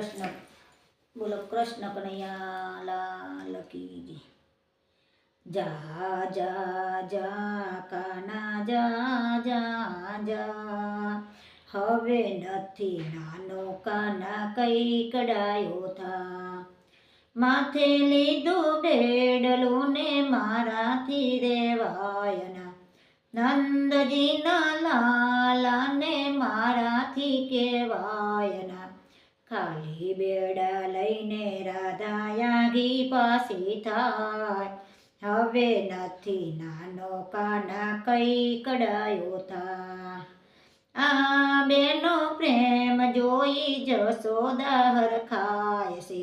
કૃષ્ણ બોલો કૃષ્ણ કનૈયા લાલ જા જા જા કાના જા જા જા હવે નથી નાનો કાના કઈ કડાયો થા માથે લીધું બેડલું ને મારાથી રેવાયના નંદજીના લાલાને મારાથી કહેવાયના ખાલી બેડા લઈને રાધા પાસે થાય હવે નથી નાનો કાના કઈ કડાયો થા આ બેનો પ્રેમ જોઈ જશોદા હરખાય છે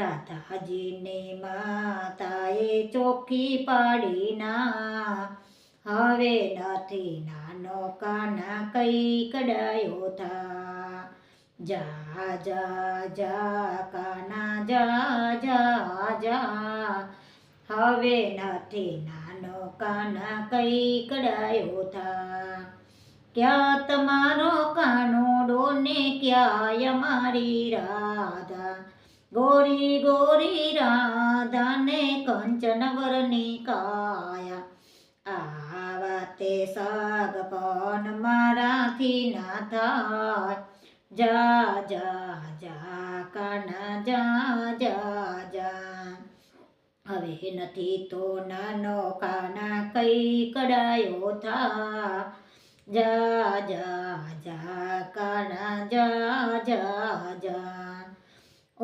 રાધાજીની માતાએ ચોખ્ખી પાડી ના હવે નથી નાનો કાના કઈ કડાયો થા जा जा जा કાના જા જા જા હવે નથી નાનો કાના કઈ કડાયો થા ક્યાં તમારો કાનોડો ને ક્યાં અમારી રાધા ગોરી ગોરી રાધા ને કંચન વરની કાયા આવા તે સાગ પણ મારાથી ના થાય जा जा जा કાના જા જા જા હવે નથી તો નાનો કાના કઈ કડાયો થા જા જા જા કાના જા જા જા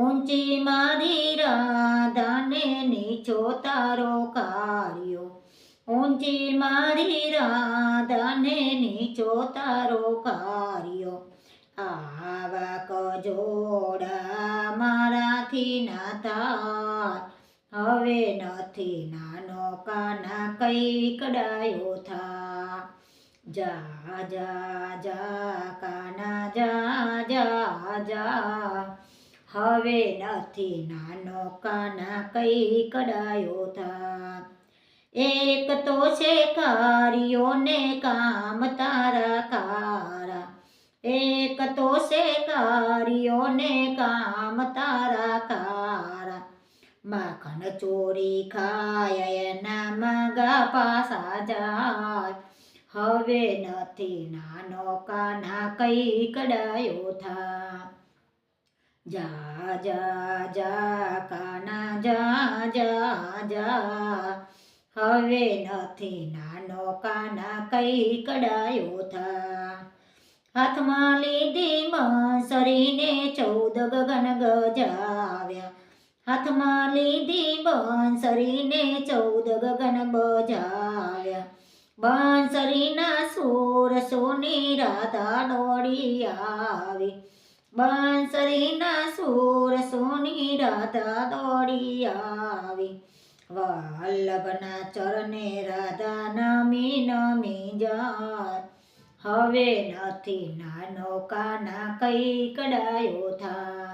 ઊંચી મારી રાધાને નીચો તારો કાર્યો ઊંચી મારી રાધાને નીચો તારો કાર્યો અવકો જોડા મારાથી નાતા હવે નથી નાનો કન કઈ કડાયો થા જા જા જા કના જા જા જા હવે નથી નાનો કન કઈ કડાયો થા એક તો શેખારિયોને કામ તરકા એક તો છે કારીઓને કામ તારા કારા માખણ ચોરી ખાય એના મગા પાસા જાય હવે નથી નાનો કાના કઈ કડાયો થા જા જા જા કાના જા જા જા હવે નથી નાનો કાના કઈ કડાયો થા હાથમાં લીધી બંસરીને ચૌદ ગગન ગજાવ્યા હાથમાં લીધી બંસરીને ચૌદ ગગન બજાવ્યા બંસરીના સુર સોની રાધા દોડી આવી બંસરીના સુર સોની રાધા દોડી આવી વલ્લભના ચરણે રાધા નામી નમી જાત હવે નથી નાનો કાના કઈ કડાયો થા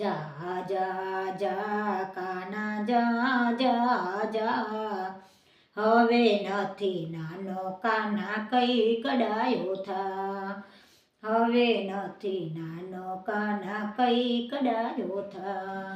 જા જા જા કાના જા જા જા હવે નથી નાનો કાના કઈ કડાયો થા હવે નથી નાનો કાના કઈ કડાયો થા